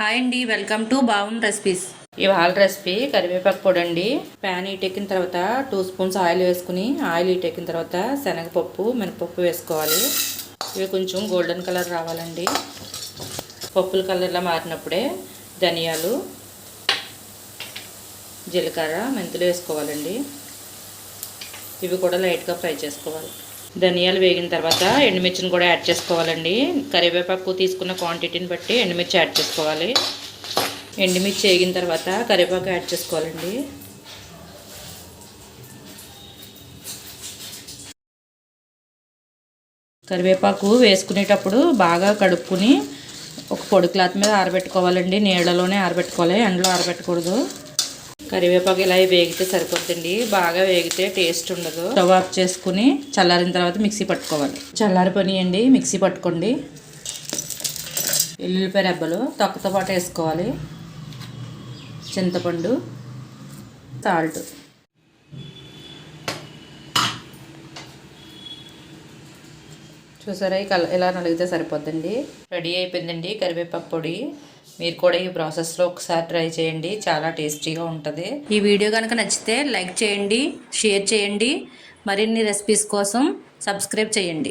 Hi అండి welcome to బావం recipes. ఇవాళ రెసిపీ కరివేపాకు పొడి అండి ప్యాన్ ఈటెక్కిన తర్వాత టూ స్పూన్స్ ఆయిల్ వేసుకుని ఆయిల్ ఈటెక్కిన తర్వాత శనగపప్పు మినపప్పు వేసుకోవాలి. ఇవి కొంచెం గోల్డెన్ కలర్ రావాలండి. పప్పుల కలర్లా మారినప్పుడే ధనియాలు జీలకర్ర మెంతులు వేసుకోవాలండి. ఇవి కూడా లైట్గా ఫ్రై చేసుకోవాలి. ధనియాలు వేగిన తర్వాత ఎండుమిర్చిని కూడా యాడ్ చేసుకోవాలండి. కరివేపాకు తీసుకున్న క్వాంటిటీని బట్టి ఎండుమిర్చి యాడ్ చేసుకోవాలి. ఎండుమిర్చి వేగిన తర్వాత కరివేపాకు యాడ్ చేసుకోవాలండి. కరివేపాకు వేసుకునేటప్పుడు బాగా కడుక్కుని ఒక పొడి క్లాత్ మీద ఆరబెట్టుకోవాలండి. నీళ్ళలోనే ఆరబెట్టుకోవాలి. ఎండలో ఆరబెట్టకూడదు. కరివేపాకు ఇలా వేగితే సరిపోతుంది బాగా వేగితే టేస్ట్ ఉండదు. స్టవ్ ఆఫ్ చేసుకుని చల్లారిన తర్వాత మిక్సీ పట్టుకోవాలి. చల్లారిపోనియండి మిక్సీ పట్టుకోండి. ఎల్లుల్లిపాయ రెబ్బలు తొక్కతో పాటు వేసుకోవాలి. చింతపండు సాల్ట్. చూసారా కల ఇలా నలిగితే సరిపోద్దండి. రెడీ అయిపోయిందండి కరివేపాకు పొడి. మీరు కూడా ఈ ప్రాసెస్లో ఒకసారి ట్రై చేయండి. చాలా టేస్టీగా ఉంటుంది. ఈ వీడియో కనుక నచ్చితే లైక్ చేయండి షేర్ చేయండి. మరిన్ని రెసిపీస్ కోసం సబ్స్క్రైబ్ చేయండి.